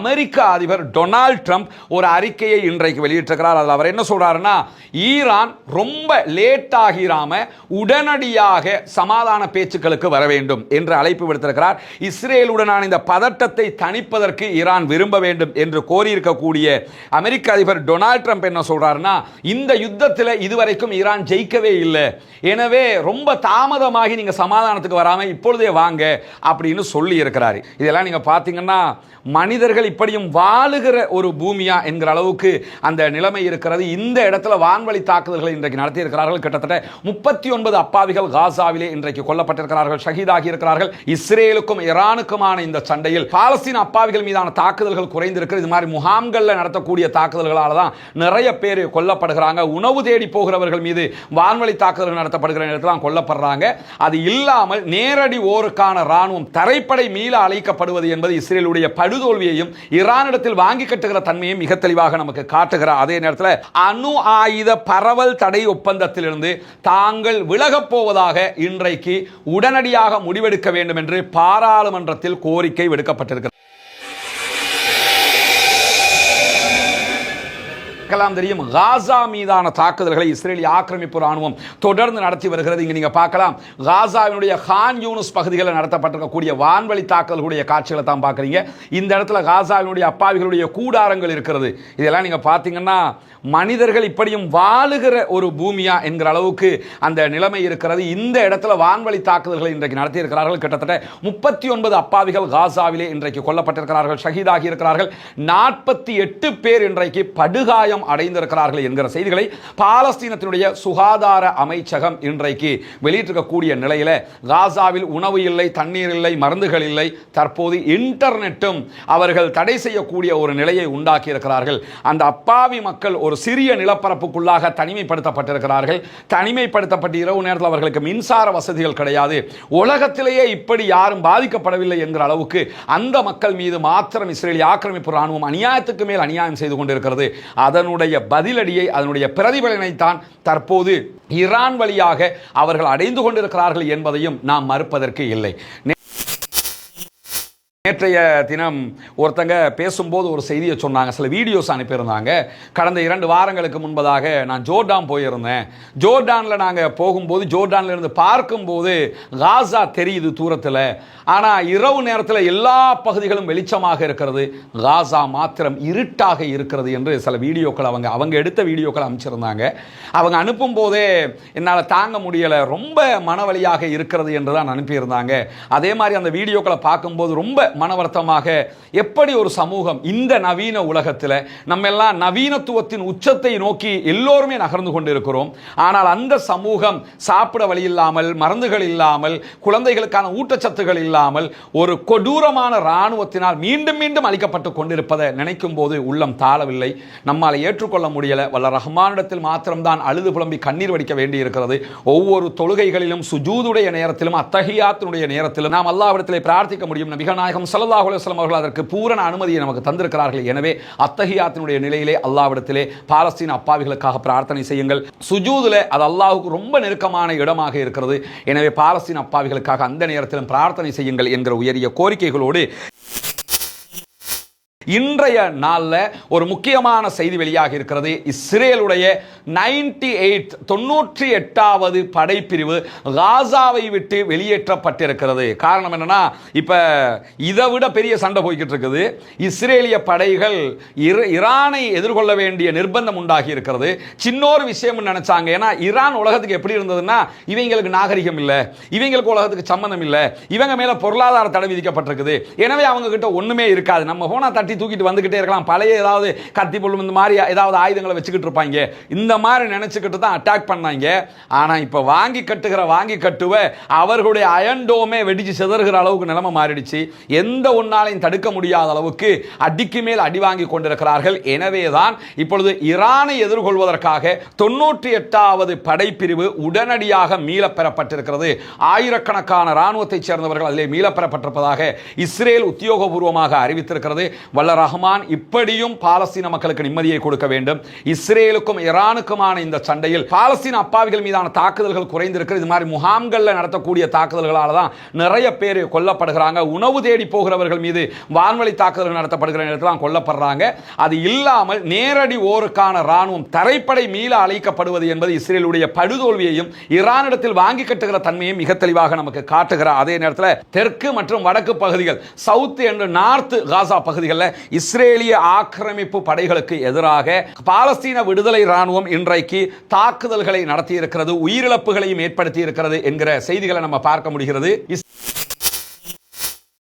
அமெரிக்க அதிபர் Donald Trump ஒரு அறிக்கையை இன்றைக்கு வெளியிட்டிருக்கிறார். அதில் அவர் என்ன சொல்கிறாருன்னா ஈரான் ரொம்ப லேட் ஆகிராம உடனடியாக சமாதான பேச்சுக்களுக்கு வர வேண்டும் என்று அழைப்பு விடுத்திருக்கிறார். இஸ்ரேலுடனான இந்த பதட்டத்தை தணிப்பதற்கு ஈரான் விரும்ப வேண்டும் என்று கோரியிருக்கக்கூடிய அமெரிக்க அதிபர் டொனால்ட் ட்ரம்ப் என்ன சொல்கிறாருன்னா இந்த யுத்தத்தில் இதுவரைக்கும் ஈரான் ஜெயிக்கவே இல்லை. எனவே ரொம்ப தாமதமாகி நீங்கள் சமாதானத்துக்கு வராமல் இப்பொழுதே வாங்க அப்படின்னு சொல்லி இருக்கிறாரு இதெல்லாம் நீங்கள் பார்த்தீங்கன்னா மனிதர்கள் இப்படியும் வாழுகிற ஒரு பூமியா என்கிற அளவுக்கு அந்த நிலைமை இருக்கிறது. இந்த இடத்துல வான்வழி தாக்குதல்களை இன்றைக்கு நடத்தியிருக்கிறார்கள். கிட்டத்தட்ட முப்பத்தி ஒன்பது அப்பாவிகள் காசாவிலே இன்றைக்கு கொல்லப்பட்டிருக்கிறார்கள். ஷஹீதாகி இருக்கிறார்கள் இஸ்ரேலுக்கும் ஈரானுக்குமான இந்த சண்டையில் பாலஸ்தீன் அப்பாவிகள் மீதான தாக்குதல்கள் குறைந்திருக்கிறது. இது மாதிரி முகாம்களில் நடத்தக்கூடிய தாக்குதல்களால் தான் நிறைய பேர் கொல்லப்படுகிறாங்க. உணவு தேடி போகிறவர்கள் மீது வான்வழி தாக்குதல்கள் நடத்தப்படுகிற நேரத்தில் தான் கொல்லப்படுறாங்க. அது இல்லாமல் நேரடி ஓருக்கான ராணுவம் தரைப்படை மீள அழைக்கப்படுவது என்பது இஸ்ரேலுடைய படுதோல்வியையும் ஈரானிடத்தில் வாங்கி கட்டுகிற தன்மையை மிக தெளிவாக நமக்கு காட்டுகிறார் அதே நேரத்தில் அணு ஆயுத பரவல் தடை ஒப்பந்தத்திலிருந்து தாங்கள் விலகப் போவதாக இன்றைக்கு உடனடியாக முடிவெடுக்க வேண்டும் என்று பாராளுமன்றத்தில் கோரிக்கை விடுக்கப்பட்டிருக்கிறது. பார்க்கலாம் தெரியும். காசா மீதான தாக்குதல்களை இஸ்ரேலிய ஆக்கிரமிப்பு ராணுவம் தொடர்ந்து நடத்தி வருகிறது. இங்கே நீங்கள் பார்க்கலாம். காசாவினுடைய ஹான் யூனுஸ் பகுதிகளில் நடத்தப்பட்டிருக்கக்கூடிய வான்வழி தாக்குதல்களுடைய காட்சிகளை தான் பார்க்குறீங்க. இந்த இடத்துல காசாவினுடைய அப்பாவிகளுடைய கூடாரங்கள் இருக்கிறது. இதெல்லாம் நீங்கள் பார்த்தீங்கன்னா மனிதர்கள் இப்படியும் வாழுகிற ஒரு பூமியா என்கிற அளவுக்கு அந்த நிலைமை இருக்கிறது. இந்த இடத்துல வான்வழி தாக்குதல்களை இன்றைக்கு நடத்தி இருக்கிறார்கள் கிட்டத்தட்ட முப்பத்தி ஒன்பது அப்பாவிகள் காசாவிலே இன்றைக்கு கொல்லப்பட்டிருக்கிறார்கள். ஷஹீதாகி இருக்கிறார்கள். நாற்பத்தி எட்டு பேர் இன்றைக்கு படுகாயம் அடைந்திருக்கிறார்கள் என்கிற செய்திகளை பாலஸ்தீனத்தினுடைய சுகாதார அமைச்சகம் இன்றைக்கு வெளியிட்டிருக்கக்கூடிய நிலையில் காசாவில் உணவு இல்லை தண்ணீர் இல்லை மருந்துகள் இல்லை தற்போது இன்டர்நெட்டும் அவர்கள் தடை செய்யக்கூடிய ஒரு நிலையை உண்டாக்கி இருக்கிறார்கள் அந்த அப்பாவி மக்கள் ஒரு சிறிய நிலப்பரப்புக்குள்ளாக தனிமைப்படுத்தப்பட்டிருக்கிறார்கள். தனிமைப்படுத்தப்பட்ட இரவு நேரத்தில் அவர்களுக்கு மின்சார வசதிகள் கிடையாது. உலகத்திலேயே இப்படி யாரும் பாதிக்கப்படவில்லை என்கிற அளவுக்கு அந்த மக்கள் மீது மாத்திரம் இஸ்ரேலிய ஆக்கிரமிப்பு ராணுவம் அநியாயத்துக்கு மேல் அநியாயம் செய்து கொண்டிருக்கிறது. அதன் அதனுடைய பதிலடியை அதனுடைய பிரதிபலனை தான் தற்போது ஈரான் வழியாக அவர்கள் அடைந்து கொண்டிருக்கிறார்கள் என்பதையும் நாம் மறுப்பதற்கு இல்லை. நேற்றைய தினம் ஒருத்தங்க பேசும்போது ஒரு செய்தியை சொன்னாங்க. சில வீடியோஸ் அனுப்பியிருந்தாங்க. கடந்த இரண்டு வாரங்களுக்கு முன்பதாக நான் ஜோர்டான் போயிருந்தேன். ஜோர்டானில் நாங்கள் போகும்போது ஜோர்டானில் இருந்து பார்க்கும்போது காசா தெரியுது தூரத்தில். ஆனால் இரவு நேரத்தில் எல்லா பகுதிகளும் வெளிச்சமாக இருக்கிறது. காசா மாத்திரம் இருட்டாக இருக்கிறது என்று சில வீடியோக்கள் அவங்க அவங்க எடுத்த வீடியோக்கள் அமைச்சிருந்தாங்க அவங்க அனுப்பும் போதே என்னால் தாங்க முடியலை. ரொம்ப மனவழியாக இருக்கிறது என்று தான் அனுப்பியிருந்தாங்க. அதே மாதிரி அந்த வீடியோக்களை பார்க்கும்போது ரொம்ப மன வருத்தமாக எப்படி ஒரு சமூகம் இந்த நவீன உலகத்தில் நம்ம எல்லாம் நவீனத்துவத்தின் உச்சத்தை நோக்கி எல்லோருமே நகர்ந்து கொண்டிருக்கிறோம். ஆனால் அந்த சமூகம் சாப்பிட வழி இல்லாமல் மருந்துகள் இல்லாமல் குழந்தைகளுக்கான ஊட்டச்சத்துகள் இல்லாமல் ஒரு கொடூரமான இராணுவத்தினால் மீண்டும் மீண்டும் அளிக்கப்பட்டு கொண்டிருப்பதை நினைக்கும் போது உள்ளம் தாழவில்லை. நம்மால் ஏற்றுக்கொள்ள முடியல. வல்ல ரஹ்மானிடத்தில் மாத்திரம்தான் அழுது புலம்பி கண்ணீர் வடிக்க வேண்டியிருக்கிறது. ஒவ்வொரு தொழுகைகளிலும் சுஜூதுடைய நேரத்திலும் அத்தகையாத்தினுடைய நேரத்திலும் நாம் அல்லாவிடத்திலே பிரார்த்திக்க முடியும். நபிகநாயகம் நாயகம் சல்லாஹ் அலுவலம் அவர்கள் அதற்கு பூரண அனுமதியை நமக்கு தந்திருக்கிறார்கள். எனவே அத்தகையாத்தினுடைய நிலையிலே அல்லாவிடத்திலே பாலஸ்தீன் அப்பாவிகளுக்காக பிரார்த்தனை செய்யுங்கள். சுஜூதில் அது அல்லாஹுக்கு ரொம்ப நெருக்கமான இடமாக இருக்கிறது. எனவே பாலஸ்தீன் அப்பாவிகளுக்காக அந்த நேரத்திலும் பிரார்த்தனை செய்யுங்கள் என்கிற உயரிய கோரிக்கைகளோடு இன்றைய நாளில் ஒரு முக்கியமான செய்தி வெளியாக இருக்கிறது. இஸ்ரேலுடைய நைன்டி எயிட் தொண்ணூற்றி எட்டாவது படைப்பிரிவு காசாவை விட்டு வெளியேற்றப்பட்டிருக்கிறது. காரணம் என்னன்னா இப்போ இதை விட பெரிய சண்டை போய்கிட்டு இருக்குது. இஸ்ரேலிய படைகள் இர- ஈரானை எதிர்கொள்ள வேண்டிய நிர்பந்தம் உண்டாகி இருக்கிறது. சின்னொரு விஷயம் நினைச்சாங்க. ஏன்னா ஈரான் உலகத்துக்கு எப்படி இருந்ததுன்னா இவங்களுக்கு நாகரிகம் இல்லை. இவங்களுக்கு உலகத்துக்கு சம்மந்தம் இல்லை. இவங்க மேல பொருளாதார தடை விதிக்கப்பட்டிருக்குது. எனவே அவங்க கிட்ட ஒண்ணுமே இருக்காது. நம்ம போனா கத்தி தூக்கிட்டு வந்துக்கிட்டே இருக்கலாம். பழைய ஏதாவது கத்தி பொருள் இந்த மாதிரி ஏதாவது ஆயுதங்களை வச்சுக்கிட்டு இருப்பாங்க. இந்த மாதிரி நினச்சிக்கிட்டு தான் அட்டாக் பண்ணாங்க. ஆனால் இப்போ வாங்கி கட்டுகிற வாங்கி கட்டுவ அவர்களுடைய அயன்டோமே வெடிச்சு சிதறுகிற அளவுக்கு நிலைமை மாறிடுச்சு. எந்த ஒன்னாலையும் தடுக்க முடியாத அளவுக்கு அடிக்கு மேல் அடி வாங்கி கொண்டிருக்கிறார்கள். எனவே தான் இப்பொழுது ஈரானை எதிர்கொள்வதற்காக தொன்னூற்றி எட்டாவது படைப்பிரிவு உடனடியாக மீளப் பெறப்பட்டிருக்கிறது ஆயிரக்கணக்கான இராணுவத்தைச் சேர்ந்தவர்கள் அதிலே மீளப் பெறப்பட்டிருப்பதாக இஸ்ரேல் உத்தியோகபூர்வமாக அறிவித்திருக்கிறது. வல்ல ரஹ்மான் இப்படியும் பாலஸ்தீன மக்களுக்கு நிம்மதியை கொடுக்க வேண்டும். இஸ்ரேலுக்கும் ஈரானுக்குமான இந்த சண்டையில் பாலஸ்தீன அப்பாவிகள் மீதான தாக்குதல்கள் குறைந்திருக்கிறது இது மாதிரி முகாம்களில் நடத்தக்கூடிய தாக்குதல்களால் தான் நிறைய பேர் கொல்லப்படுகிறாங்க. உணவு தேடி போகிறவர்கள் மீது வான்வழி தாக்குதல் நடத்தப்படுகிற நேரத்தில் தான் கொல்லப்படுறாங்க. அது இல்லாமல் நேரடி ஓருக்கான ராணுவம் தரைப்படை மீள அழைக்கப்படுவது என்பது இஸ்ரேலுடைய படுதோல்வியையும் ஈரானிடத்தில் வாங்கி கட்டுகிற தன்மையும் மிக தெளிவாக நமக்கு காட்டுகிறார் அதே நேரத்தில் தெற்கு மற்றும் வடக்கு பகுதிகள் சவுத் என்று நார்த் காசா பகுதிகளில் இஸ்ரேலிய ஆக்கிரமிப்பு படைகளுக்கு எதிராக பாலஸ்தீன விடுதலை ராணுவம் இன்றைக்கு தாக்குதல்களை நடத்தியிருக்கிறது உயிரிழப்புகளையும் ஏற்படுத்தி இருக்கிறது என்கிற செய்திகளை நம்ம பார்க்க முடிகிறது.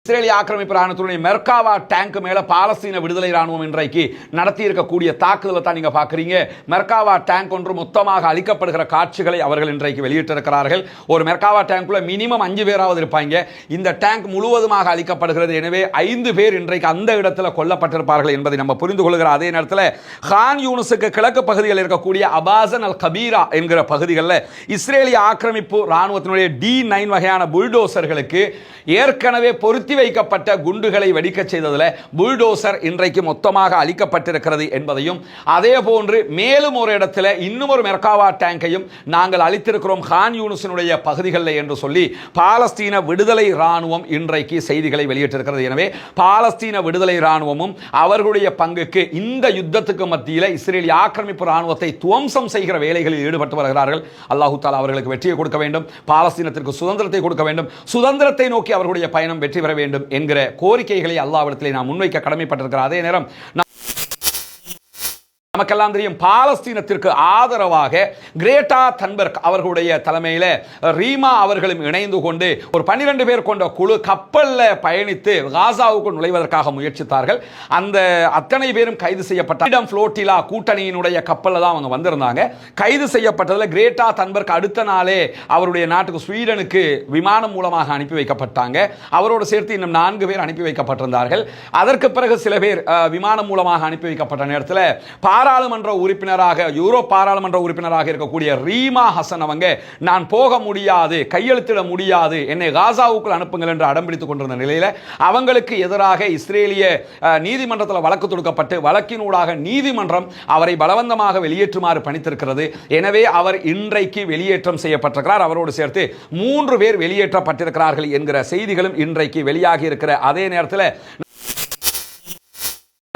இஸ்ரேலிய ஆக்கிரமிப்பு ராணுவத்தினுடைய மெர்காவா டேங்க் மேல பாலஸ்தீன விடுதலை ராணுவம் இன்றைக்கு நடத்தி இருக்கக்கூடிய தாக்குதலை தான் நீங்க பாக்குறீங்க மெர்காவா டேங்க் ஒன்று மொத்தமாக அழிக்கப்படுகிற காட்சிகளை அவர்கள் இன்றைக்கு வெளியிட்டிருக்கிறார்கள். ஒரு மெர்காவா டேங்க்குள்ள மினிமம் அஞ்சு பேராவது இருப்பாங்க. இந்த டேங்க் முழுவதுமாக அழிக்கப்படுகிறது. எனவே ஐந்து பேர் இன்றைக்கு அந்த இடத்துல கொல்லப்பட்டிருப்பார்கள் என்பதை நம்ம புரிந்து கொள்கிற அதே நேரத்தில் ஹான் யூனுஸுக்கு கிழக்கு பகுதியில் இருக்கக்கூடிய அபாசன் அல் கபீரா என்கிற பகுதிகளில் இஸ்ரேலிய ஆக்கிரமிப்பு ராணுவத்தினுடைய டி நைன் வகையான புல்டோசர்களுக்கு ஏற்கனவே பொருத்தி வைக்கப்பட்ட குண்டுகளை வெடிக்கச் செய்ததில் புல்டோசர் இன்றைக்கு மொத்தமாக அழிக்கப்பட்டிருக்கிறது என்பதையும் அதே போன்று மேலும் ஒரு இடத்துல இன்னும் ஒரு மெர்காவா டேங்கையும் நாங்கள் அளித்திருக்கிறோம் ஹான் யூனுஸினுடைய பகுதிகளில் என்று சொல்லி பாலஸ்தீன விடுதலை இராணுவம் இன்றைக்கு செய்திகளை வெளியிட்டிருக்கிறது. எனவே பாலஸ்தீன விடுதலை ராணுவமும் அவர்களுடைய பங்குக்கு இந்த யுத்தத்துக்கு மத்தியில் இஸ்ரேலிய ஆக்கிரமிப்பு ராணுவத்தை துவம்சம் செய்கிற வேலைகளில் ஈடுபட்டு வருகிறார்கள். அல்லாஹு தாலா அவர்களுக்கு வெற்றியை கொடுக்க வேண்டும். பாலஸ்தீனத்திற்கு சுதந்திரத்தை கொடுக்க வேண்டும். சுதந்திரத்தை நோக்கி அவர்களுடைய பயணம் வெற்றி பெற வேண்டும் வேண்டும் என்கிற கோரிக்கைகளை அல்லாவிடத்திலே நாம் முன்வைக்க கடமைப்பட்டிருக்கிற அதே நேரம் நமக்கெல்லாம் தெரியும் பாலஸ்தீனத்திற்கு ஆதரவாக கிரேட்டா தன்பர்க் அவர்களுடைய தலைமையில் ரீமா அவர்களும் இணைந்து கொண்டு ஒரு பன்னிரண்டு பேர் கொண்ட குழு கப்பலில் பயணித்து காசாவுக்கு நுழைவதற்காக முயற்சித்தார்கள். அந்த அத்தனை பேரும் கைது செய்யப்பட்ட ஃப்ரீடம் ஃப்ளோட்டிலா கூட்டணியினுடைய கப்பலில் தான் அவங்க வந்திருந்தாங்க. கைது செய்யப்பட்டதில் கிரேட்டா தன்பர்க் அடுத்த நாளே அவருடைய நாட்டுக்கு ஸ்வீடனுக்கு விமானம் மூலமாக அனுப்பி வைக்கப்பட்டாங்க. அவரோடு சேர்த்து இன்னும் நான்கு பேர் அனுப்பி வைக்கப்பட்டிருந்தார்கள். அதற்கு பிறகு சில பேர் விமானம் மூலமாக அனுப்பி வைக்கப்பட்ட நேரத்தில் பாரா பாராளுமன்ற உறுப்பினராக யூரோ பாராளுமன்ற உறுப்பினராக இருக்கக்கூடிய ரீமா ஹசன் அவங்க நான் போக முடியாது கையெழுத்திட முடியாது என்னை காசாவுக்குள் அனுப்புங்கள் என்று அடம்பிடித்துக் கொண்டிருந்த நிலையில் அவங்களுக்கு எதிராக இஸ்ரேலிய நீதிமன்றத்தில் வழக்கு தொடுக்கப்பட்டு வழக்கினூடாக நீதிமன்றம் அவரை பலவந்தமாக வெளியேற்றுமாறு பணித்திருக்கிறது. எனவே அவர் இன்றைக்கு வெளியேற்றம் செய்யப்பட்டிருக்கிறார். அவரோடு சேர்த்து மூன்று பேர் வெளியேற்றப்பட்டிருக்கிறார்கள் என்கிற செய்திகளும் இன்றைக்கு வெளியாகி இருக்கிற அதே நேரத்தில்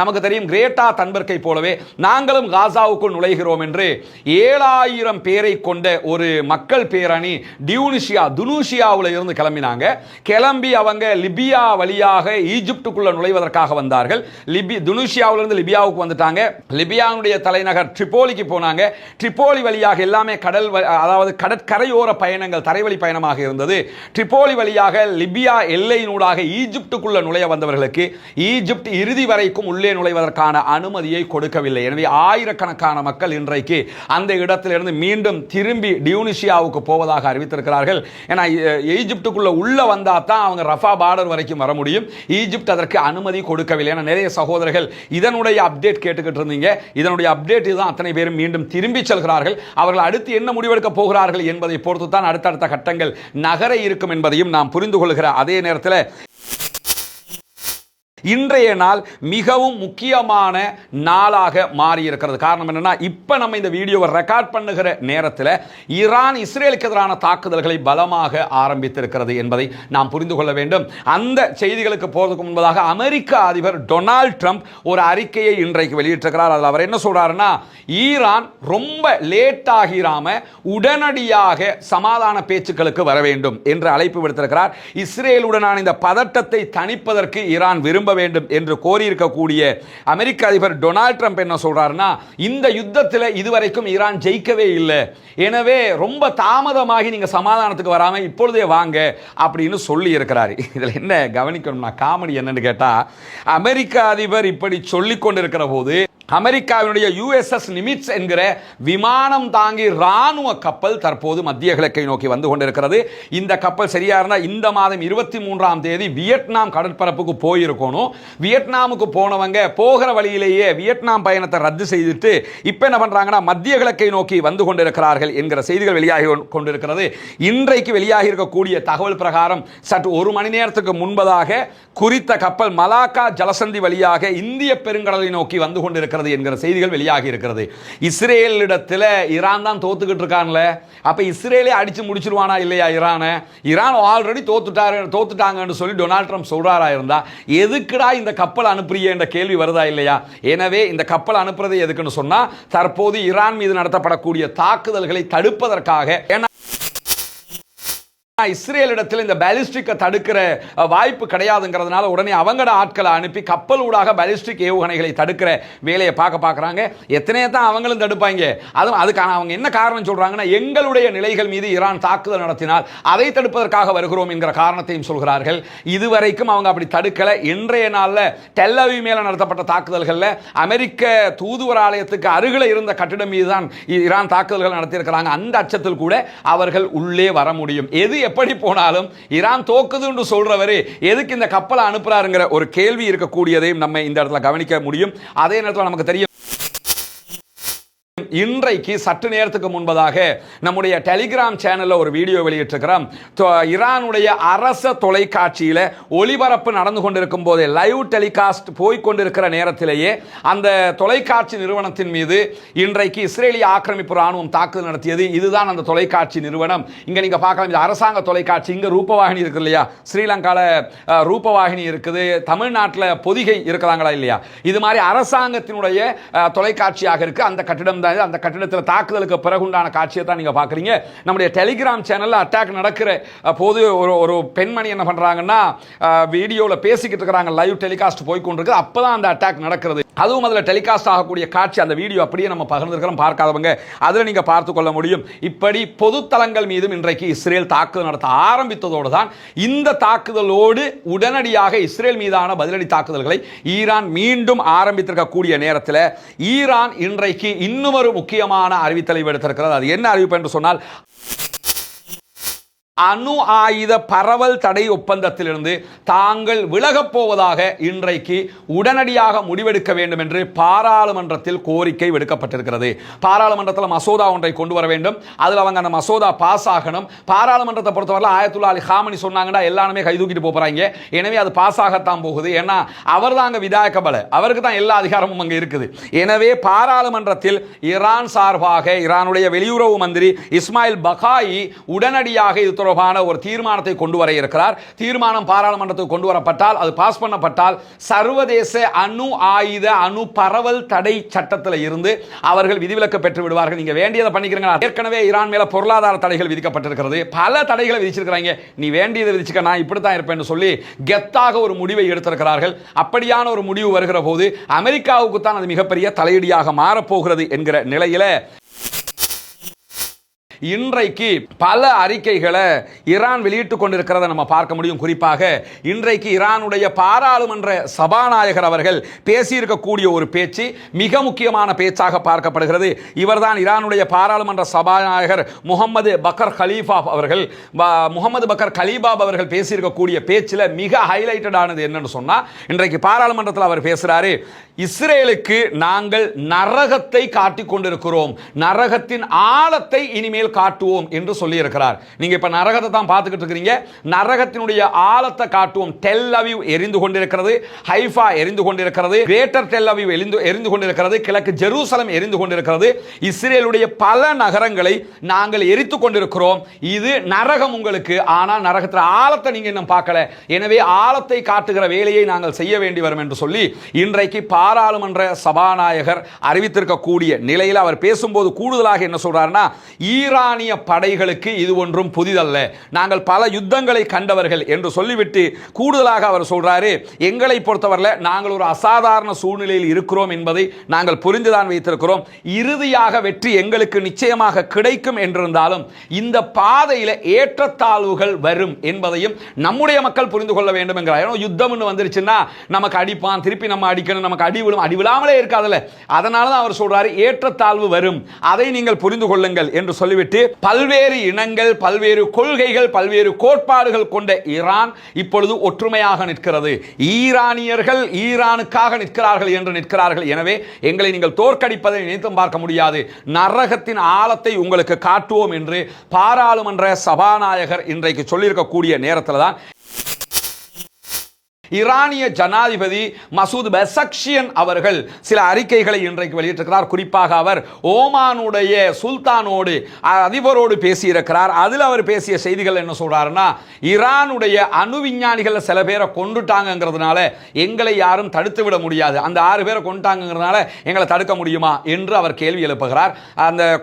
நமக்கு தெரியும் கிரேட்டா தன்பர்க்கை போலவே நாங்களும் காசாவுக்குள் நுழைகிறோம் என்று ஏழாயிரம் பேரை கொண்ட ஒரு மக்கள் பேரணி டியூனிஷியா துனூஷியாவில் இருந்து கிளம்பினாங்க. கிளம்பி அவங்க லிபியா வழியாக ஈஜிப்டுக்குள்ள நுழைவதற்காக வந்தார்கள். லிபி துனூஷியாவிலிருந்து லிபியாவுக்கு வந்துட்டாங்க. லிபியாவுடைய தலைநகர் ட்ரிப்போலிக்கு போனாங்க. ட்ரிப்போலி வழியாக எல்லாமே கடல் வ- அதாவது கடற்கரையோர பயணங்கள் தரைவழி பயணமாக இருந்தது. ட்ரிப்போலி வழியாக லிபியா எல்லையினூடாக ஈஜிப்டுக்குள்ள நுழைய வந்தவர்களுக்கு ஈஜிப்ட் இறுதி வரைக்கும் உள்ளே நுழைவதற்கான அனுமதியை கொடுக்கவில்லை. எனவே ஆயிரக்கணக்கான மக்கள் இன்றைக்கு அந்த இடத்திலிருந்து மீண்டும் திரும்பி டியூனிஷியாவுக்கு போவதாக அறிவித்திருக்கிறார்கள். ஏன்னா எ- ஈஜிப்டுக்குள்ள உள்ள வந்தா தான் அவங்க ரஃபா பார்டர் வரைக்கும் வர முடியும். ஈஜிப்ட் அதற்கு அனுமதி கொடுக்கவில்லை. ஏன்னா நிறைய சகோதரர்கள் இதனுடைய அப்டேட் கேட்டுக்கிட்டு இருந்தீங்க. இதனுடைய அப்டேட் தான் அத்தனை பேரும் மீண்டும் திரும்பி செல்கிறார்கள். அவர்கள் அடுத்து என்ன முடிவெடுக்க போகிறார்கள் என்பதை பொறுத்து தான் அடுத்தடுத்த கட்டங்கள் நகர இருக்கும் என்பதையும் நாம் புரிந்து கொள்கிற அதே நேரத்தில் இன்றைய நாள் மிகவும் முக்கியமான நாளாக மாறி இருக்கிறது காரணம் என்னன்னா இப்போ நம்ம இந்த வீடியோவை ரெக்கார்ட் பண்ணுகிற நேரத்தில் ஈரான் இஸ்ரேலுக்கு எதிரான தாக்குதல்களை பலமாக ஆரம்பித்திருக்கிறது என்பதை நாம் புரிந்து கொள்ள வேண்டும். அந்த செய்திகளுக்கு போவதற்கு முன்பதாக அமெரிக்க அதிபர் டொனால்ட் ட்ரம்ப் ஒரு அறிக்கையை இன்றைக்கு வெளியிட்டிருக்கிறார். அதில் அவர் என்ன சொல்றாருன்னா ஈரான் ரொம்ப லேட் ஆகிராம உடனடியாக சமாதான பேச்சுக்களுக்கு வர வேண்டும் என்று அழைப்பு விடுத்திருக்கிறார். இஸ்ரேலுடனான இந்த பதட்டத்தை தணிப்பதற்கு ஈரான் விரும்ப வேண்டும் என்று கோரியிருக்கக்கூடிய அமெரிக்க அதிபர் டொனால்ட் ட்ரம்ப் என்ன சொல்றாருன்னா இந்த யுத்தத்தில் இதுவரைக்கும் ஈரான் ஜெயிக்கவே இல்லை. எனவே ரொம்ப தாமதமாகி நீங்க சமாதானத்துக்கு வராம இப்பொழுதே வாங்க அப்படின்னு சொல்லி இருக்கிறாரு இதுல என்ன கவனிக்கணும்னா காமெடி என்னன்னு கேட்டால் அமெரிக்க அதிபர் இப்படி சொல்லிக் கொண்டிருக்கிற போது அமெரிக்காவினுடைய யுஎஸ்எஸ் நிமிட்ஸ் என்கிற விமானம் தாங்கி ராணுவ கப்பல் தற்போது மத்திய கிழக்கை நோக்கி வந்து கொண்டிருக்கிறது. இந்த கப்பல் சரியா இருந்தால் இந்த மாதம் இருபத்தி மூன்றாம் தேதி வியட்நாம் கடற்பரப்புக்கு போயிருக்கணும். வியட்நாமுக்கு போனவங்க போகிற வழியிலேயே வியட்நாம் பயணத்தை ரத்து செய்துட்டு இப்போ என்ன பண்றாங்கன்னா மத்திய கிழக்கை நோக்கி வந்து கொண்டிருக்கிறார்கள் என்கிற செய்திகள் வெளியாகி கொண்டிருக்கிறது. இன்றைக்கு வெளியாகி இருக்கக்கூடிய தகவல் பிரகாரம் சற்று ஒரு மணி நேரத்துக்கு முன்பதாக குறித்த கப்பல் மலாக்கா ஜலசந்தி வழியாக இந்திய பெருங்கடலை நோக்கி வந்து கொண்டிருக்கிறது. நடக்கிறது என்கிற செய்திகள் வெளியாகி இருக்கிறது. இஸ்ரேலிடத்தில் ஈரான் தான் தோத்துக்கிட்டு இருக்கான்ல. அப்போ இஸ்ரேலே அடித்து முடிச்சிருவானா இல்லையா ஈரானை? ஈரான் ஆல்ரெடி தோத்துட்டாரு தோத்துட்டாங்கன்னு சொல்லி டொனால்ட் ட்ரம்ப் சொல்கிறாரா இருந்தால் எதுக்குடா இந்த கப்பல் அனுப்புறிய? என்ற கேள்வி வருதா இல்லையா? எனவே இந்த கப்பல் அனுப்புறது எதுக்குன்னு சொன்னால் தற்போது ஈரான் மீது நடத்தப்படக்கூடிய தாக்குதல்களை தடுப்பதற்காக. ஏன்னா இஸ்ரேலிடத்தில் இந்த பேலிஸ்டிக்கை தடுக்கிற வாய்ப்பு கிடையாதுங்கிறதுனால உடனே அவங்கட ஆட்களை அனுப்பி கப்பல் ஊடாக பேலிஸ்டிக் ஏவுகணைகளை தடுக்கிற வேலையை பார்க்க பார்க்குறாங்க. எத்தனையோ தான் அவங்களும் தடுப்பாங்க. அதுவும் அதுக்கான அவங்க என்ன காரணம் சொல்கிறாங்கன்னா எங்களுடைய நிலைகள் மீது ஈரான் தாக்குதல் நடத்தினால் அதை தடுப்பதற்காக வருகிறோம் என்கிற காரணத்தையும் சொல்கிறார்கள். இதுவரைக்கும் அவங்க அப்படி தடுக்கலை. இன்றைய நாளில் டெல்லவி மேலே நடத்தப்பட்ட தாக்குதல்களில் அமெரிக்க தூதுவர் ஆலயத்துக்கு அருகில் இருந்த கட்டிடம் மீது தான் ஈரான் தாக்குதல்கள் நடத்தியிருக்கிறாங்க. அந்த அச்சத்தில் கூட அவர்கள் உள்ளே வர முடியும். எது எப்படி போனாலும் ஈரான் தோக்குதுன்னு சொல்றவரு எதுக்கு இந்த கப்பலை அனுப்புகிறாருங்கிற ஒரு கேள்வி இருக்கக்கூடியதையும் நம்ம இந்த இடத்துல கவனிக்க முடியும். அதே நேரத்தில் நமக்கு தெரியும் இன்றைக்கு சற்று நேரத்துக்கு முன்பதாக நம்முடைய டெலிகிராம் சேனல்ல ஒரு வீடியோ வெளியிட்டிருக்கிறோம். இரானுடைய ஈரானுடைய அரச தொலைக்காட்சியில ஒளிபரப்பு நடந்து கொண்டிருக்கும் போதே லைவ் டெலிகாஸ்ட் போய்கொண்டிருக்கிற நேரத்திலேயே அந்த தொலைக்காட்சி நிறுவனத்தின் மீது இன்றைக்கு இஸ்ரேலிய ஆக்கிரமிப்பு ராணுவம் தாக்குதல் நடத்தியது. இதுதான் அந்த தொலைக்காட்சி நிறுவனம். இங்க நீங்க பார்க்கலாம் இது அரசாங்க தொலைக்காட்சி இங்க ரூபவாகினி இருக்கு இல்லையா? ஸ்ரீலங்கால ரூபவாகினி இருக்குது. தமிழ்நாட்டில் பொதிகை இருக்கிறாங்களா இல்லையா? இது மாதிரி அரசாங்கத்தினுடைய தொலைக்காட்சியாக இருக்கு. அந்த கட்டிடம் தான் அந்த கட்டிடத்தில் தாக்குதலுக்கு பிறகுண்டான காட்சியை தான் நீங்கள் பார்க்குறீங்க. நம்முடைய டெலிகிராம் சேனலில் அட்டாக் நடக்கிற போது ஒரு ஒரு பெண்மணி என்ன பண்ணுறாங்கன்னா வீடியோவில் பேசிக்கிட்டு இருக்கிறாங்க லைவ் டெலிகாஸ்ட் போய் கொண்டிருக்கு. அப்போ தான் அந்த அட்டாக் நடக்கிறது. அதுவும் அதில் டெலிகாஸ்ட் ஆகக்கூடிய காட்சி அந்த வீடியோ அப்படியே நம்ம பகிர்ந்துருக்கிறோம் பார்க்காதவங்க. அதில் நீங்கள் பார்த்து கொள்ள முடியும். இப்படி பொதுத்தலங்கள் மீதும் இன்றைக்கு இஸ்ரேல் தாக்குதல் நடத்த ஆரம்பித்ததோடு தான் இந்த தாக்குதலோடு உடனடியாக இஸ்ரேல் மீதான பதிலடி தாக்குதல்களை ஈரான் மீண்டும் ஆரம்பித்திருக்கக்கூடிய நேரத்தில் ஈரான் இன்றைக்கு இன்னும் ஒரு முக்கியமான அறிவித்தலை விடுத்திருக்கிறது. அது என்ன அறிவிப்பு என்று சொன்னால் அணு ஆயுத பரவல் தடை ஒப்பந்தத்திலிருந்து தாங்கள் விலகப் போவதாக இன்றைக்கு உடனடியாக முடிவெடுக்க வேண்டும் என்று பாராளுமன்றத்தில் கோரிக்கை விடுக்கப்பட்டிருக்கிறது. பாராளுமன்றத்தில் மசோதா ஒன்றை கொண்டு வர வேண்டும். அதில் அவங்க அந்த மசோதா பாஸ் ஆகணும். பாராளுமன்றத்தை பொறுத்தவரை ஆயத்துல்லா அலி ஹாமனி சொன்னாங்கன்னா எல்லாருமே கை தூக்கிட்டு போகிறாங்க எனவே அது பாஸ் ஆகத்தான் போகுது. ஏன்னா அவர் தான் அங்கே விதாயக பல. அவருக்கு தான் எல்லா அதிகாரமும் அங்கே இருக்குது. எனவே பாராளுமன்றத்தில் ஈரான் சார்பாக ஈரானுடைய வெளியுறவு மந்திரி இஸ்மாயில் பகாயி உடனடியாக இது தொடர்பான ஒரு தீர்மானத்தை கொண்டு வர இருக்கிறார். தீர்மானம் பாராளுமன்றத்துக்கு கொண்டு வரப்பட்டால் அது பாஸ் பண்ணப்பட்டால் சர்வதேச அணு ஆயுத அணு பரவல் தடை சட்டத்தில் இருந்து அவர்கள் விதிவிலக்கு பெற்று விடுவார்கள். நீங்க வேண்டியதை பண்ணிக்கிறீங்க ஏற்கனவே ஈரான் மேல பொருளாதார தடைகள் விதிக்கப்பட்டிருக்கிறது. பல தடைகளை விதிச்சிருக்கிறாங்க. நீ வேண்டியதை விதிச்சுக்க நான் இப்படி தான் இருப்பேன்னு சொல்லி கெத்தாக ஒரு முடிவை எடுத்திருக்கிறார்கள். அப்படியான ஒரு முடிவு வருகிற போது அமெரிக்காவுக்கு தான் அது மிகப்பெரிய தலையடியாக மாறப்போகிறது என்கிற நிலையில இன்றைக்கு பல அறிக்கைகளை ஈரான் வெளியிட்டுக் கொண்டிருக்கிறத நம்ம பார்க்க முடியும். குறிப்பாக இன்றைக்கு ஈரானுடைய பாராளுமன்ற சபாநாயகர் அவர்கள் பேசியிருக்கக்கூடிய ஒரு பேச்சு மிக முக்கியமான பேச்சாக பார்க்கப்படுகிறது. இவர்தான் ஈரானுடைய பாராளுமன்ற சபாநாயகர் முகமது பக்கர் கலீஃபா அவர்கள் முகமது பக்கர் கலீபாப் அவர்கள் பேசியிருக்கக்கூடிய பேச்சில் மிக ஹைலைட்டட் ஆனது என்னன்னு சொன்னா இன்றைக்கு பாராளுமன்றத்தில் அவர் பேசுறாரு இஸ்ரேலுக்கு நாங்கள் நரகத்தை காட்டிக் கொண்டிருக்கிறோம். நரகத்தின் ஆழத்தை இனிமேல் காட்டுவோம் என்று சொல்லியிருக்கிறார். நீங்கள் இப்போ நரகத்தை தான் பார்த்துக்கிட்டு இருக்கிறீங்க. நரகத்தினுடைய ஆழத்தை காட்டுவோம். டெல் அவிவ் எரிந்து கொண்டிருக்கிறது ஹைஃபா எரிந்து கொண்டிருக்கிறது கிரேட்டர் டெல் அவிவ் எரிந்து எரிந்து கொண்டிருக்கிறது கிழக்கு ஜெருசலம் எரிந்து கொண்டிருக்கிறது. இஸ்ரேலுடைய பல நகரங்களை நாங்கள் எரித்து கொண்டிருக்கிறோம். இது நரகம் உங்களுக்கு ஆனால் நரகத்தில் ஆழத்தை நீங்கள் இன்னும் பார்க்கல. எனவே ஆழத்தை காட்டுகிற வேலையை நாங்கள் செய்ய வேண்டி வரும் என்று சொல்லி இன்றைக்கு பாராளுமன்ற சபாநாயகர் அறிவித்திருக்கக்கூடிய நிலையில் அவர் பேசும்போது கூடுதலாக என்ன சொல்றாருன்னா ஈரான் ஈரானிய படைகளுக்கு இது ஒன்றும் புதிதல்ல. நாங்கள் பல யுத்தங்களை கண்டவர்கள் என்று சொல்லிவிட்டு கூடுதலாக அவர் சொல்றாரு எங்களை பொறுத்தவரையில் நாங்கள் ஒரு அசாதாரண சூழ்நிலையில் இருக்கிறோம் என்பதை நாங்கள் புரிந்துதான் வைத்திருக்கிறோம். இறுதியாக வெற்றி எங்களுக்கு நிச்சயமாக கிடைக்கும் என்றிருந்தாலும் இந்த பாதையில் ஏற்றத்தாழ்வுகள் வரும் என்பதையும் நம்முடைய மக்கள் புரிந்து கொள்ள வேண்டும் என்கிறார் யுத்தம் யுத்தம்னு வந்துருச்சுன்னா நமக்கு அடிப்பான் திருப்பி நம்ம அடிக்கணும் நமக்கு அடி விழும் அடி விழாமலே இருக்காதுல்ல. அதனால தான் அவர் சொல்றாரு ஏற்றத்தாழ்வு வரும். அதை நீங்கள் புரிந்து கொள்ளுங்கள் என்று சொல்லிவிட்டு பல்வேறு இனங்கள் பல்வேறு கொள்கைகள் பல்வேறு கோட்பாடுகள் கொண்ட ஈரான் இப்பொழுது ஒற்றுமையாக நிற்கிறது. ஈரானியர்கள் ஈரானுக்காக நிற்கிறார்கள் என்று நிற்கிறார்கள். எனவே எங்களை நீங்கள் தோற்கடிப்பதை நினைத்தும் பார்க்க முடியாது. நரகத்தின் ஆழத்தை உங்களுக்கு காட்டுவோம் என்று பாராளுமன்ற சபாநாயகர் இன்றைக்கு சொல்லியிருக்கக்கூடிய நேரத்தில் தான் ஈரானிய ஜனாதிபதி மசூத் பெசக்ஷியன் அவர்கள் சில அறிக்கைகளை இன்றைக்கு வெளியிட்டிருக்கிறார். குறிப்பாக அவர் ஓமானுடைய சுல்தானோடு அதிபரோடு பேசியிருக்கிறார். அதில் அவர் பேசிய செய்திகள் என்ன சொல்றாருன்னா ஈரானுடைய அணு விஞ்ஞானிகள் சில பேரை கொண்டுட்டாங்கிறதுனால எங்களை யாரும் தடுத்து விட முடியாது. அந்த ஆறு பேரை கொண்டுட்டாங்கிறதுனால எங்களை தடுக்க முடியுமா என்று அவர் கேள்வி எழுப்புகிறார். அந்த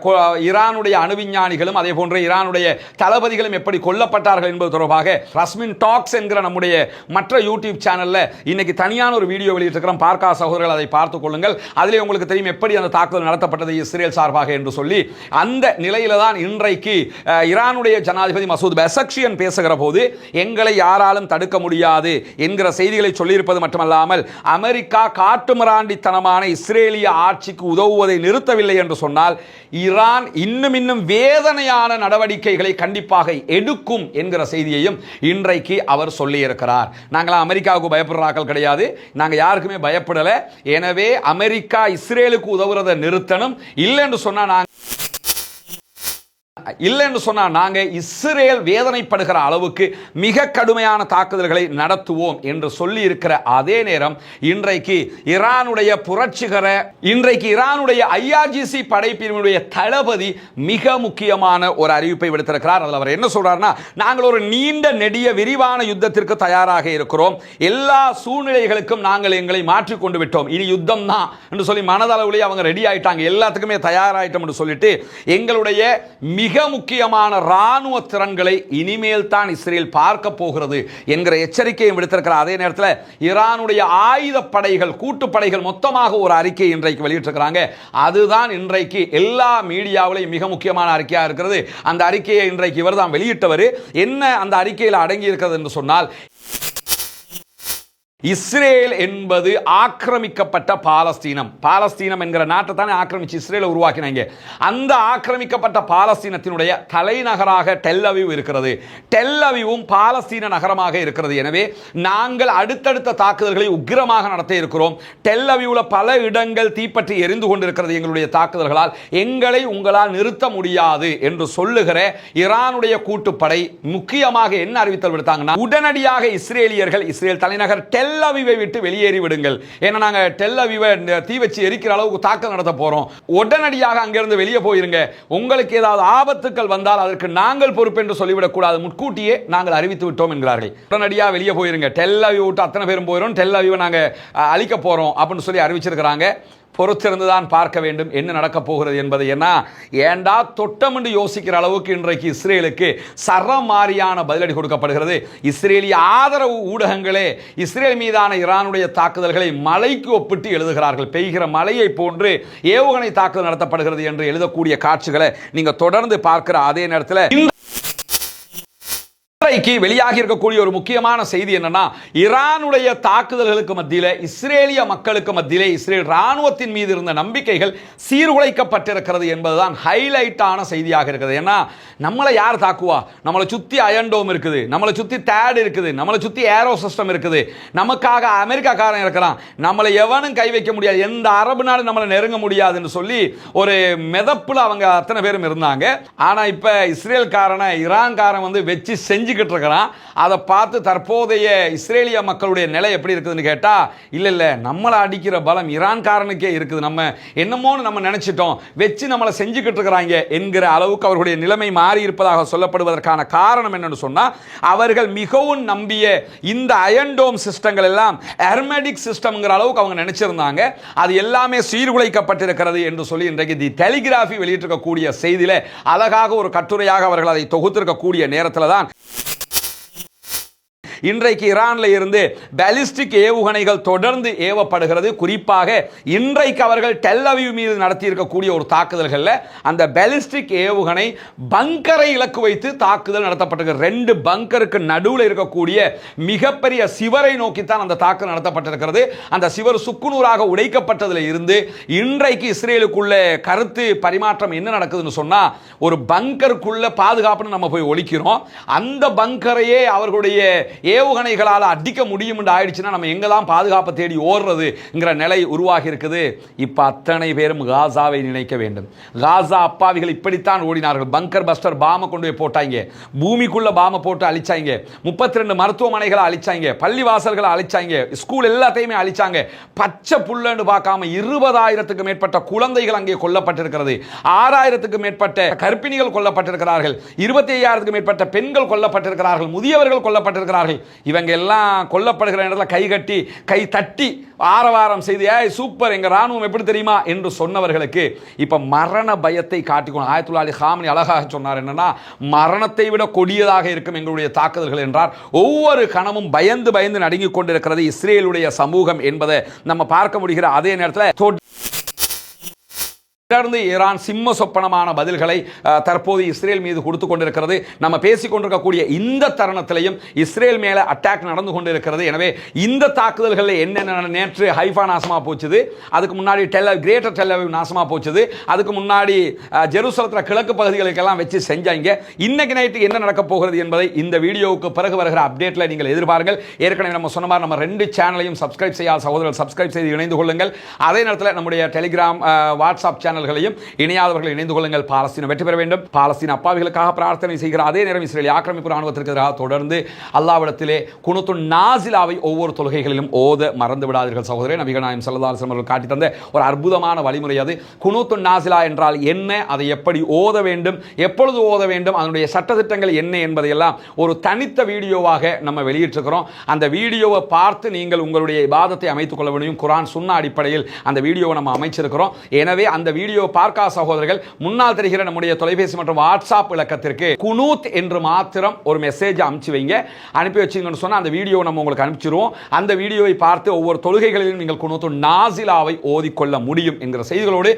ஈரானுடைய அணு விஞ்ஞானிகளும் அதே போன்று ஈரானுடைய தளபதிகளும் எப்படி கொல்லப்பட்டார்கள் என்பது தொடர்பாக ரஸ்மின் டாக்ஸ் என்கிற நம்முடைய மற்ற யூடியூப் சேனல்ல இன்னைக்கு தனியான ஒரு வீடியோ வெளியிட்டிருக்கிறோம். பார்க்கா சகோதரர்கள் அதை பார்த்துக் கொள்ளுங்கள். அதிலே உங்களுக்கு தெரியும் எப்படி அந்த தாக்குதல் நடத்தப்பட்டது இஸ்ரேல் சார்பாக என்று சொல்லி. அந்த நிலையில தான் இன்றைக்கு ஈரானுடைய ஜனாதிபதி மசூத் பெசக்ஷியன் பேசுகிற போது எங்களை யாராலும் தடுக்க முடியாது என்கிற செய்திகளை சொல்லியிருப்பது மட்டுமல்லாமல் அமெரிக்கா காட்டுமிராண்டித்தனமான இஸ்ரேலிய ஆட்சிக்கு உதவுவதை நிறுத்தவில்லை என்று சொன்னால் ஈரான் இன்னும் இன்னும் வேதனையான நடவடிக்கைகளை கண்டிப்பாக எடுக்கும் என்கிற செய்தியையும் இன்றைக்கு அவர் சொல்லியிருக்கிறார். நாங்களாம் அமெரிக்காவுக்கு பயப்படுறாக்கள் கிடையாது. நாங்கள் யாருக்குமே பயப்படலை. எனவே அமெரிக்கா இஸ்ரேலுக்கு உதவுறதை நிறுத்தணும். இல்லைன்னு சொன்னால் நாங்கள் இல்லைன்னு சொன்னா நாங்க இஸ்ரேல் வேதனைப்படுகிற அளவுக்கு மிக கடுமையான தாக்குதல்களை நடத்துவோம் என்று சொல்லி இருக்கிற அதே நேரம் இன்றைக்கு ஈரானுடைய புரட்சிகர இன்றைக்கு ஈரானுடைய ஐஆர்ஜிசி படைப்பிரிவினுடைய தளபதி மிக முக்கியமான ஒரு அறிவிப்பை விடுத்திருக்கிறார். அதில் அவர் என்ன சொல்றாருன்னா நாங்கள் ஒரு நீண்ட நெடிய விரிவான யுத்தத்திற்கு தயாராக இருக்கிறோம். எல்லா சூழ்நிலைகளுக்கும் நாங்கள் எங்களை மாற்றிக்கொண்டு விட்டோம். இனி யுத்தம் தான் என்று சொல்லி மனதளவுலேயே அவங்க ரெடி ஆயிட்டாங்க. எல்லாத்துக்குமே தயாராயிட்டோம் என்று சொல்லிட்டு எங்களுடைய மிக மிக முக்கியமான ராணுவ திறன்களை இனிமேல் தான் இஸ்ரேல் பார்க்க போகிறது என்கிற எச்சரிக்கையும் விடுத்திருக்கிறார். அதே நேரத்தில் ஈரானுடைய ஆயுதப்படைகள் கூட்டுப்படைகள் மொத்தமாக ஒரு அறிக்கை இன்றைக்கு வெளியிட்டிருக்கிறாங்க. அதுதான் இன்றைக்கு எல்லா மீடியாவிலையும் மிக முக்கியமான அறிக்கையாக இருக்கிறது. அந்த அறிக்கையை இன்றைக்கு இவர் தான் வெளியிட்டவர். என்ன அந்த அறிக்கையில் அடங்கி இருக்கிறது என்று சொன்னால் இஸ்ரேல் என்பது ஆக்கிரமிக்கப்பட்ட பாலஸ்தீனம். பாலஸ்தீனம் என்கிற நாட்டை தானே ஆக்கிரமிச்சு இஸ்ரேலை உருவாக்கினாங்க. அந்த ஆக்கிரமிக்கப்பட்ட பாலஸ்தீனத்தினுடைய தலைநகராக டெல்லவிவ் இருக்கிறது. டெல் அவிவும் பாலஸ்தீன நகரமாக இருக்கிறது. எனவே நாங்கள் அடுத்தடுத்த தாக்குதல்களை உக்கிரமாக நடத்த இருக்கிறோம். டெல் அவிவில் பல இடங்கள் தீப்பற்றி எரிந்து கொண்டிருக்கிறது எங்களுடைய தாக்குதல்களால். எங்களை உங்களால் நிறுத்த முடியாது என்று சொல்லுகிற ஈரானுடைய கூட்டுப்படை முக்கியமாக என்ன அறிவித்தல் விடுத்தாங்கன்னா உடனடியாக இஸ்ரேலியர்கள் இஸ்ரேல் தலைநகர் டெல் டெல்லவிவை விட்டு வெளியேறி விடுங்கள். ஏன்னா நாங்கள் டெல்லவிவை இந்த தீ வச்சு எரிக்கிற அளவுக்கு தாக்கல் நடத்த போகிறோம் உடனடியாக அங்கிருந்து வெளியே போயிருங்க. உங்களுக்கு ஏதாவது ஆபத்துக்கள் வந்தால் அதற்கு நாங்கள் பொறுப்பு என்று முன்கூட்டியே நாங்கள் அறிவித்து விட்டோம் என்கிறார்கள். உடனடியாக வெளியே போயிருங்க. டெல்லவி விட்டு அத்தனை பேரும் போயிடும் டெல்லவிவை நாங்கள் நாங்க அழிக்க போகிறோம் அப்படின்னு சொல்லி அறிவிச்சிருக்கிறாங்க. பொறுத்திருந்து தான் பார்க்க வேண்டும் என்ன நடக்கப் போகிறது என்பது என்ன ஏண்டா தொட்டம் என்று யோசிக்கிற அளவுக்கு இன்றைக்கு இஸ்ரேலுக்கு சரமாரியான பதிலடி கொடுக்கப்படுகிறது. இஸ்ரேலிய ஆதரவு ஊடகங்களே இஸ்ரேல் மீதான ஈரானுடைய தாக்குதல்களை மலைக்கு ஒப்பிட்டு எழுதுகிறார்கள். பெய்கிற மலையை போன்று ஏவுகணை தாக்குதல் நடத்தப்படுகிறது என்று எழுதக்கூடிய காட்சிகளை நீங்க தொடர்ந்து பார்க்கிற அதே நேரத்தில் இன்றைக்கு வெளியாகி இருக்கக்கூடிய ஒரு முக்கியமான செய்தி என்னன்னா ஈரானுடைய தாக்குதல்களுக்கு மத்தியில் இஸ்ரேலிய மக்களுக்கு மத்தியிலே இஸ்ரேல் ராணுவத்தின் மீது இருந்த நம்பிக்கைகள் சீர்குலைக்கப்பட்டிருக்கிறது என்பதுதான் ஹைலைட்டான செய்தியாக இருக்குது. ஏன்னா நம்மளை யார் தாக்குவா? நம்மளை சுத்தி அயன்டோம் இருக்குது நம்மளை சுற்றி தேட் இருக்குது நம்மளை சுற்றி ஏரோ சிஸ்டம் இருக்குது. நமக்காக அமெரிக்காக்காரன் இருக்கிறான் நம்மளை எவனும் கை வைக்க முடியாது. எந்த அரபு நாடு நம்மளை நெருங்க முடியாதுன்னு சொல்லி ஒரு மிதப்பில் அவங்க அத்தனை பேரும் இருந்தாங்க. ஆனா இப்ப இஸ்ரேல்காரனை ஈரான்காரன் வந்து வச்சு செஞ்சு செஞ்சுக்கிட்டு இருக்கிறான் அதை பார்த்து தற்போதைய இஸ்ரேலிய மக்களுடைய நிலை எப்படி இருக்குதுன்னு கேட்டா இல்லை இல்லை நம்மளை அடிக்கிற பலம் ஈரான்காரனுக்கே இருக்குது. நம்ம என்னமோன்னு நம்ம நினைச்சிட்டோம். வச்சு நம்மளை செஞ்சுக்கிட்டு இருக்கிறாங்க என்கிற அளவுக்கு அவர்களுடைய நிலைமை மாறி இருப்பதாக சொல்லப்படுவதற்கான காரணம் என்னன்னு சொன்னால் அவர்கள் மிகவும் நம்பிய இந்த அயன்டோம் சிஸ்டங்கள் எல்லாம் ஹெர்மெடிக் சிஸ்டம்ங்கிற அளவுக்கு அவங்க நினைச்சிருந்தாங்க. அது எல்லாமே சீர்குலைக்கப்பட்டிருக்கிறது என்று சொல்லி இன்றைக்கு தி டெலிகிராஃபி வெளியிட்டிருக்கக்கூடிய செய்தியில் அழகாக ஒரு கட்டுரையாக அவர்கள் அதை தொகுத்திருக்கக்கூடிய நேரத்தில் தான் இன்றைக்கு ஈரானில் இருந்து பேலிஸ்டிக் ஏவுகணைகள் தொடர்ந்து ஏவப்படுகிறது. குறிப்பாக இன்றைக்கு அவர்கள் டெல்லவிவ் மீது நடத்தி இருக்கக்கூடிய ஒரு தாக்குதல்களில் அந்த பேலிஸ்டிக் ஏவுகணை பங்கரை இலக்கு வைத்து தாக்குதல் நடத்தப்பட்டிருக்கு. ரெண்டு பங்கருக்கு நடுவில் இருக்கக்கூடிய மிகப்பெரிய சிவரை நோக்கித்தான் அந்த தாக்குதல் நடத்தப்பட்டிருக்கிறது. அந்த சிவர் சுக்குநூறாக உடைக்கப்பட்டதில் இருந்து இன்றைக்கு இஸ்ரேலுக்குள்ள கருத்து பரிமாற்றம் என்ன நடக்குதுன்னு சொன்னால் ஒரு பங்கருக்குள்ள பாதுகாப்புன்னு நம்ம போய் ஒழிக்கிறோம். அந்த பங்கரையே அவர்களுடைய ஏவுகணைகளால் அடிக்க முடியும் என்று ஆயிடுச்சுன்னா நம்ம எங்கே தான் பாதுகாப்பை தேடி ஓடுறதுங்கிற நிலை உருவாகி இருக்குது இப்போ அத்தனை பேரும் காசாவை நினைக்க வேண்டும். காசா அப்பாவிகள் இப்படித்தான் ஓடினார்கள். பங்கர் பஸ்டர் பாமை கொண்டு போய் போட்டாங்க. பூமிக்குள்ளே பாமை போட்டு அழிச்சாங்க. முப்பத்தி ரெண்டு மருத்துவமனைகளை அழிச்சாங்க. பள்ளிவாசல்களை அழிச்சாங்க. ஸ்கூல் எல்லாத்தையுமே அழிச்சாங்க. பச்சை புல்லன்னு பார்க்காம இருபதாயிரத்துக்கு மேற்பட்ட குழந்தைகள் அங்கே கொல்லப்பட்டிருக்கிறது. ஆறாயிரத்துக்கு மேற்பட்ட கர்ப்பிணிகள் கொல்லப்பட்டிருக்கிறார்கள். இருபத்தி ஐயாயிரத்துக்கு மேற்பட்ட பெண்கள் கொல்லப்பட்டிருக்கிறார்கள். முதியவர்கள் கொல்லப்பட்டிருக்கிறார்கள். இவங்க எல்லாம் கொல்லப்படுகிற இடத்துல கை கட்டி கை தட்டி ஆரவாரம் செய்து ஏய் சூப்பர் எங்க ராணுவம் எப்படி தெரியுமா? என்று சொன்னவர்களுக்கு இப்ப மரண பயத்தை காட்டிக்கணும் ஆயிரத்தி தொள்ளாயிரத்தி ஹாமனி அழகாக சொன்னார் என்னன்னா மரணத்தை விட கொடியதாக இருக்கும் எங்களுடைய தாக்குதல்கள் என்றார். ஒவ்வொரு கணமும் பயந்து பயந்து நடுங்கிக் கொண்டிருக்கிறது இஸ்ரேலுடைய சமூகம் என்பதை நம்ம பார்க்க முடிகிற அதே நேரத்தில் தொடர்ந்து ஈரான் சிம்ம சொப்பனமான பதில்களை தற்போது இஸ்ரேல் மீது கொடுத்து கொண்டிருக்கிறது. நம்ம பேசிக் கொண்டிருக்கக்கூடிய இந்த தருணத்திலையும் இஸ்ரேல் மேல அட்டாக் நடந்து கொண்டிருக்கிறது. எனவே இந்த தாக்குதல்களில் என்னென்ன நேற்று ஹைஃபா நாசமாக போச்சுது. அதுக்கு முன்னாடி டெல்ல கிரேட்டர் டெல்லவிவ் நாசமாக போச்சுது. அதுக்கு முன்னாடி ஜெருசலத்தில் கிழக்கு பகுதிகளுக்கெல்லாம் வச்சு செஞ்சாங்க. இன்னைக்கு நைட்டு என்ன நடக்க போகிறது என்பதை இந்த வீடியோவுக்கு பிறகு வருகிற அப்டேட்ல நீங்கள் எதிர்பாருங்கள். ஏற்கனவே நம்ம சொன்ன மாதிரி நம்ம ரெண்டு சேனலையும் சப்ஸ்கிரைப் செய்யாத சகோதரர்கள் சப்ஸ்கிரைப் செய்து இணைந்து கொள்ளுங்கள். அதே நேரத்தில் நம்முடைய டெலிகிராம் வாட்ஸ்அப் சேனல் சேனல்களையும் இணையாதவர்கள் இணைந்து கொள்ளுங்கள். பாலஸ்தீனம் வெற்றி பெற வேண்டும். பாலஸ்தீன அப்பாவிகளுக்காக பிரார்த்தனை செய்கிற அதே நேரம் இஸ்ரேல் ஆக்கிரமிப்பு ராணுவத்திற்கு எதிராக தொடர்ந்து அல்லாவிடத்திலே குணத்து நாசிலாவை ஒவ்வொரு தொழுகைகளிலும் ஓத மறந்து விடாதீர்கள். சகோதரே நபிகள் நாயம் சல்லல்லாஹு அவர்கள் காட்டி தந்த ஒரு அற்புதமான வழிமுறை அது. குணுத்து நாசிலா என்றால் என்ன? அதை எப்படி ஓத வேண்டும்? எப்பொழுது ஓத வேண்டும்? அதனுடைய சட்டத்திட்டங்கள் என்ன என்பதையெல்லாம் ஒரு தனித்த வீடியோவாக நம்ம வெளியிட்டிருக்கிறோம். அந்த வீடியோவை பார்த்து நீங்கள் உங்களுடைய இபாதத்தை அமைத்துக் கொள்ள முடியும் குரான் சுண்ணா அடிப்படையில் அந்த வீடியோவை நம்ம அமைச்சிருக்கிறோம். எனவே அந்த வீடியோ பார்க்கா சகோதரர்கள் முன்னால் தெரிகிற நம்முடைய தொலைபேசி மற்றும் வாட்ஸ்அப் இலக்கத்திற்கு குனூத் என்று மாத்திரம் ஒரு மெசேஜ் அனுப்பிச்சு வைங்க. அனுப்பி வச்சீங்கன்னு சொன்னால் அந்த வீடியோ நம்ம உங்களுக்கு அனுப்பிச்சிருவோம். அந்த வீடியோவை பார்த்து ஒவ்வொரு தொழுகைகளிலும் நீங்கள் குனூத்து நாசிலாவை ஓதிக்கொள்ள முடியும் என்கிற செய்திகளோடு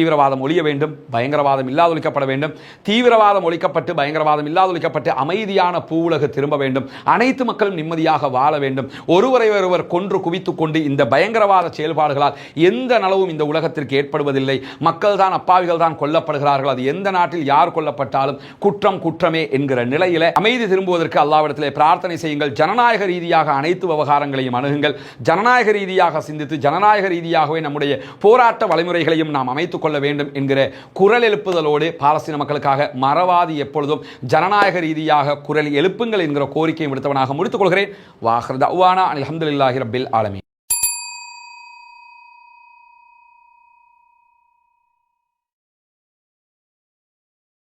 தீவிரவாதம் ஒழிய வேண்டும் பயங்கரவாதம் இல்லாதொழிக்கப்பட வேண்டும். தீவிரவாதம் ஒழிக்கப்பட்டு பயங்கரவாதம் இல்லாதொழிக்கப்பட்டு அமைதியான பூவுலகு திரும்ப வேண்டும். அனைத்து மக்களும் நிம்மதியாக வாழ வேண்டும். ஒருவரை ஒருவர் கொன்று குவித்து கொண்டு இந்த பயங்கரவாத செயல்பாடுகளால் எந்த நலவும் இந்த உலகத்திற்கு ஏற்படுவதில்லை. மக்கள் தான் அப்பாவிகள் தான் கொல்லப்படுகிறார்கள். அது எந்த நாட்டில் யார் கொல்லப்பட்டாலும் குற்றம் குற்றமே என்கிற நிலையில அமைதி திரும்புவதற்கு அல்லாவிடத்திலே பிரார்த்தனை செய்யுங்கள். ஜனநாயக ரீதியாக அனைத்து விவகாரங்களையும் அணுகுங்கள். ஜனநாயக ரீதியாக சிந்தித்து ஜனநாயக ரீதியாகவே நம்முடைய போராட்ட வழிமுறைகளையும் நாம் அமைத்துக் கொள்ள வேண்டும் என்கிற குரல் எழுப்புதலோடு பாலஸ்தீன மக்களுக்காக மறவாதி எப்பொழுதும் ஜனநாயக ரீதியாக குரல் எழுப்புங்கள் என்கிற கோரிக்கையை விடுத்தவனாக முடித்துக் கொள்கிறேன். வாஹர் தவானா அலி அஹமதுல்லாஹி ரபில் ஆலமி